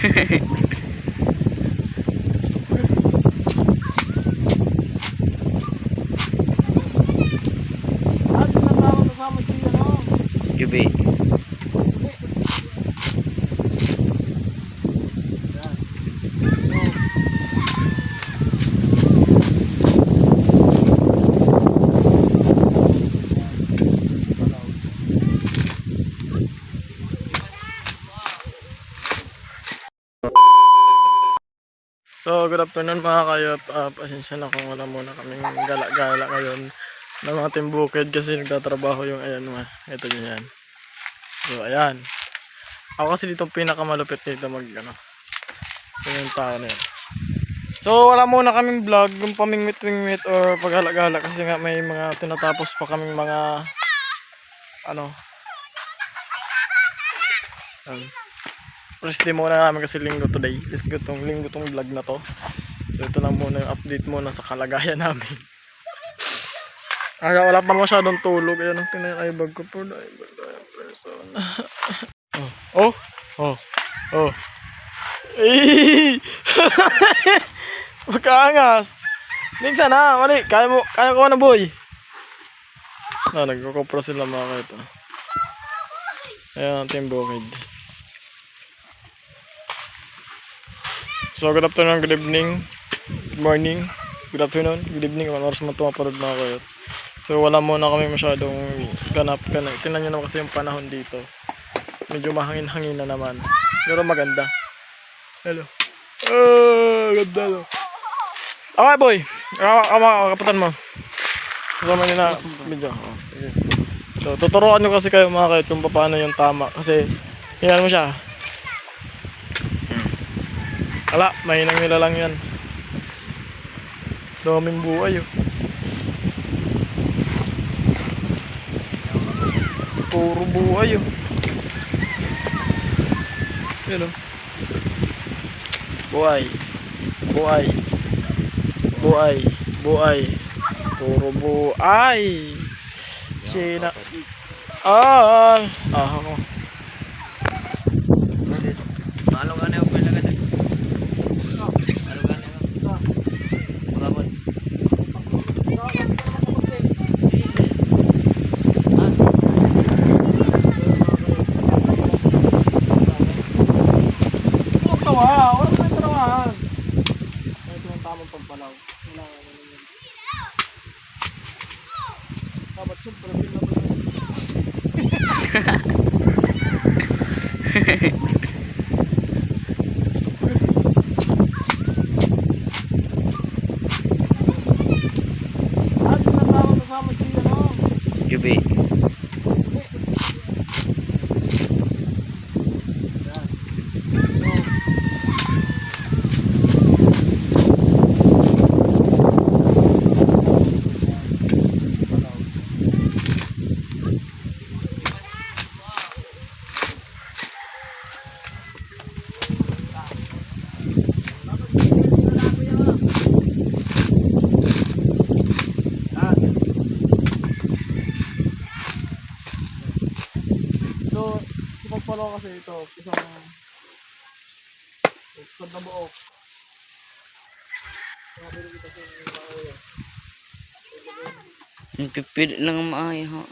Hehehe So, good afternoon mga kayot. Ah, pasensya na kung wala muna kaming gala-gala ngayon ng mga timbukid kasi nagtatrabaho yung ayan ma. Ito niya yan. So, ayan. Ako kasi dito pinakamalupit dito mag ano. Yun yung tao na yun. So, wala muna kaming vlog, yung pamingwit-wingwit or paghalaga kasi nga may mga tinatapos pa kaming mga ano. Um, First day muna namin kasi linggo today. Let's go tong linggo tong vlog na to. So ito lang muna yung update muna sa kalagayan namin. Aga wala pa masyadong tulog. Ayan ang pinakaibag ko po. Naibag na yung person. oh, oh, oh, oh. Eh! Magkaangas! Minsan na, mali. Kaya mo, kaya ko na boy. Ah, nagkukopra sila mga kaito. Ayan ang team bukid. So, good afternoon, good evening, good morning, good afternoon, good evening, kung oras man tumapanood mga kayo. So, wala muna kami masyadong ganap. ganap. Tingnan nyo naman kasi yung panahon dito. Medyo mahangin-hangin na naman. Pero maganda. Hello. Oh, ganda no. Okay, boy. Kama, kapatan mo. Kasama nyo na video. So, tuturuan nyo kasi kayo mga kayo kung paano yung tama. Kasi, tingnan mo siya. Ala, mahinang nila lang yan. Daming buhay oh. Puro buhay oh. Yan oh. Buhay. Buhay. Buhay. Buhay. Puro buhay. Sina. Ah, ah, ako. Paano ka na yung pinaganda? Ano ka na yung? Pagkakon. Huwag tawa, wala pa yung tawahan. Ito yung tamang pampalaw. Wala ka naman yun. Dapat siyempre, pinapalag. Ah, tinatawag kasama si ano. Gabi. So, Pagpalo kasi ito, isang squad na buo. Sabi kita sa mga kuya. Ang pipilit lang ang maaya ha.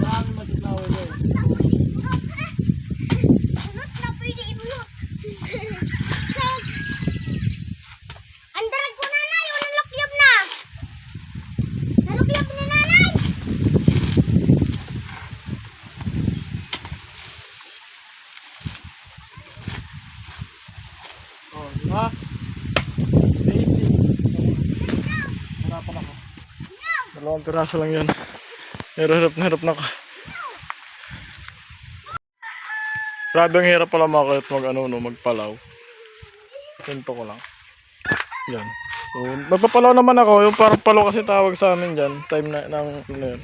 Marami magkitawa doon. Bulot na pwede ibulot. Ang darag ko nanay, o nalukyab na. Nalukyab ni nanay. Oh, di ba? Basic. Harapan ako. Dalawang piraso lang yan. Pero hirap na hirap na ako. Grabe ang hirap pala mga kahit mag ano no, magpalaw. Pinto ko lang. Yan. So, magpapalaw naman ako. Yung parang palaw kasi tawag sa amin dyan. Time na, ng, ano yun.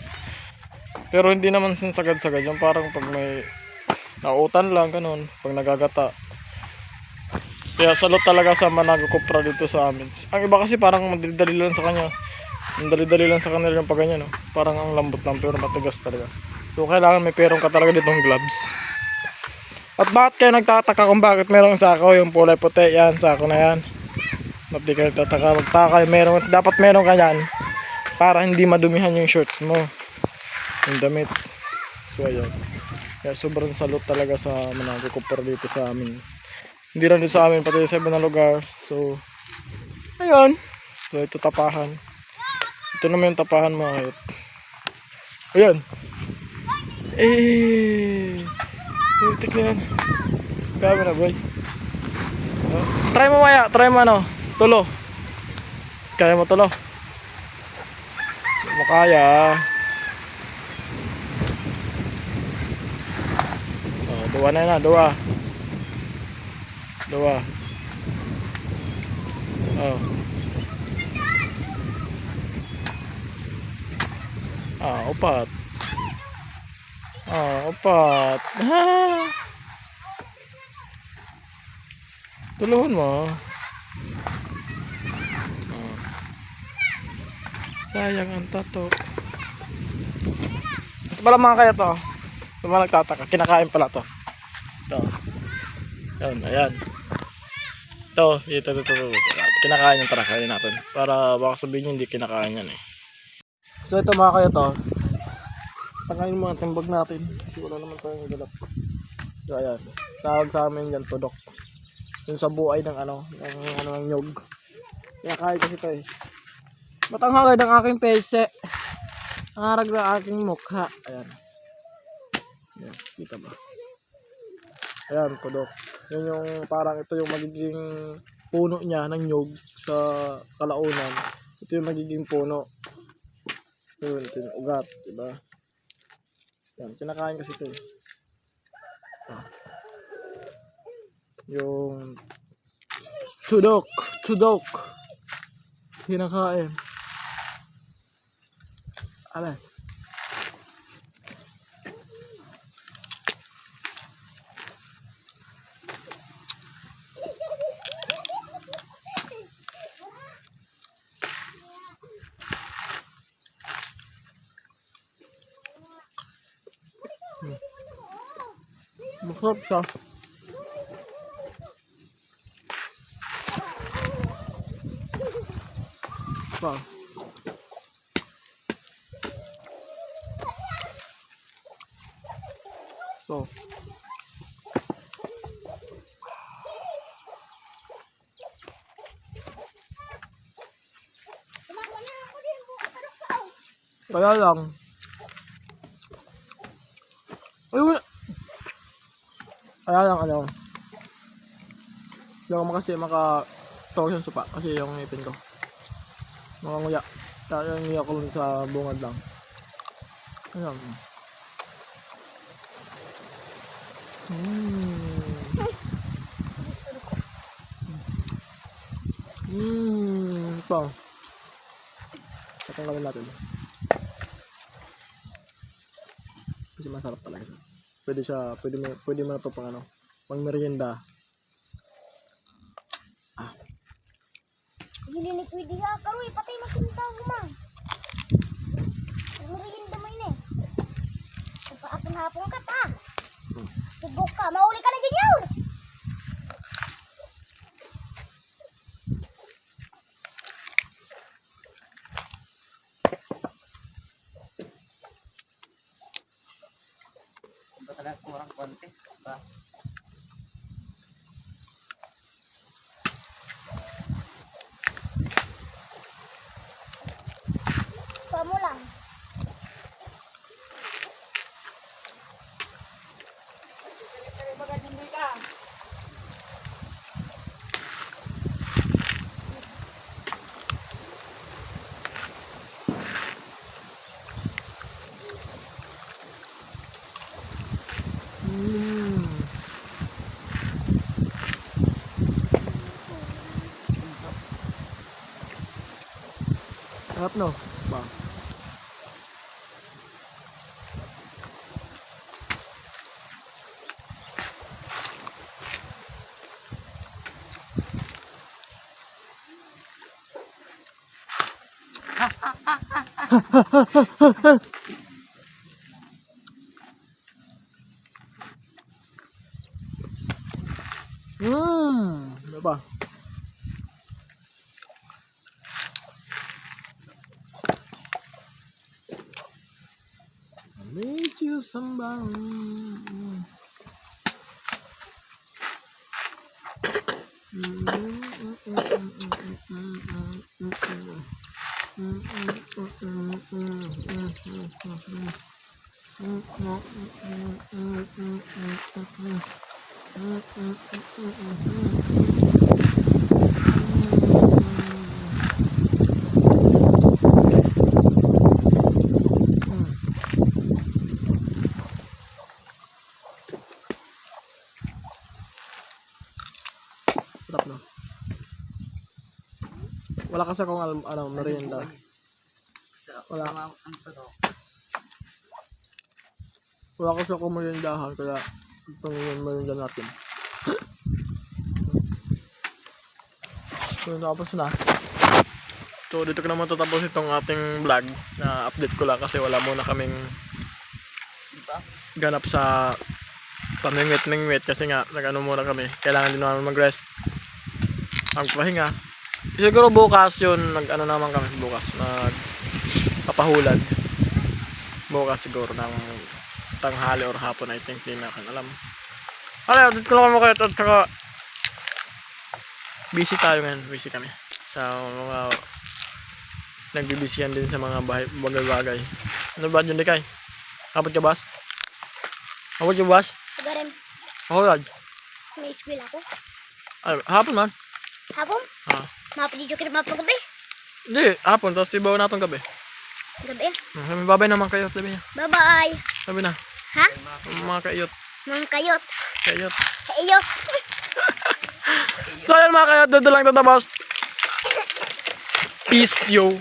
Pero hindi naman sinsagad-sagad. Yung parang pag may nautan lang, ganun. Pag nagagata. Kaya salot talaga sa Manago Cupra dito sa amin. Ang iba kasi parang madali-dali lang sa kanya. Ang dali-dali lang sa kanila yung pag ganyan, no? Parang ang lambot lang pero matigas talaga. So kailangan may perong ka talaga ditong gloves. At bakit kayo nagtataka kung bakit merong sako yung kulay puti? Yan, sako na yan. Ba't di kayo nagtataka? Magtaka meron, dapat meron ka yan para hindi madumihan yung shorts mo. Yung damit. So ayan. Kaya sobrang salot talaga sa Manago Cupra dito sa amin. Hindi lang dito sa amin, pati sa ibang lugar. So, ayun. So ito tapahan. Ito naman yung tapahan mga kayot. Ayan. Eh. Putik na yan. Grabe na boy. Try mo maya. Try mo ano. Tulo. Kaya mo tulo. Hindi mo kaya. Oh, dua na na. Dua. Dua. Oh. Ah, upat. Ah, upat. Ah. Tulungan mo. Ah. Sayang ang tato. Ito pala mga kaya to. Ito mga nagtataka. Kinakain pala to. Ito. Yan, ayan. Ito, ito, ito, ito, ito. Kinakain yung tara, natin. Para baka sabihin nyo hindi kinakain yan eh. So ito mga kaya to. Tanggalin mo ang timbag natin. Kasi wala naman tayong galap. So ayan. Tawag sa amin yan, tudok. Yung sa buhay ng ano, ng ano ng nyog. Kinakain kasi ito eh. Matanghagay ng aking pese. Ang harag ng aking mukha. Ayan. Ayan, kita ba? Ayan, tudok. Yun yung parang ito yung magiging puno niya ng nyog sa kalaunan. Ito yung magiging puno. Yun, ito yung ugat, diba? Yan, kinakain kasi ito eh. Yung tudok, tudok. Kinakain. Ala. Masarap siya. Pa. So. Kaya lang. Ay, wala. Kaya lang ano. Hindi ako kasi maka sa supa kasi yung ngipin ko. Makanguya. Kaya yung ngiyak ko sa bungad lang. Ayan. Mmm. Mmm. Ito. Tatanggalin natin. Kasi masarap talaga siya. Pwede siya, pwede mo, pwede mo na ito pang ano, pang merienda. Gilinik-widi ha. Karoy, patay masinta mo man. Merienda mo yun eh. Nagpaapon-hapon ka ta. Sigok ka. Mauli mo lang. Sarap no? Ba? Mmm, ano ba? Meet you somebody. Sarap no? Wala kasi akong alam, ano, merienda. Wala. Wala kasi akong meriendahan, kaya ito na yung merienda natin. So, tapos na. So, dito ko naman tatapos itong ating vlog na update ko lang kasi wala muna kaming ganap sa pamingwit-mingwit kasi nga nag-ano muna kami. Kailangan din naman mag-rest. Magpahinga. Siguro bukas yun, nag-ano naman kami bukas. Nag papahulad. Bukas siguro ng tanghali or hapon I think. Di na alam. Ano, dito ko lang kami kayo at saka busy tayo ngayon. Busy kami. Sa mga nagbibisihan din sa mga bahay- bagay-bagay. Ano ba yun, Dikay? Kapot ka, Bas? Kapot ka, Bas? Sigarin. Ako, Raj. May school ako. Ay, hapon man. Hapon? Ah. Mapadidyo kita mapagabi. Hindi, hapon. Tapos ibaw na itong gabi. Gabi. Hmm, babay naman kayo. Sabi niya. Bye-bye. Sabi na. Ha? Mga kaiyot. Mga kayot. Kaiyot. Kayot. So, ayun mga kaiyot. Dito lang tatapos. Peace, yo.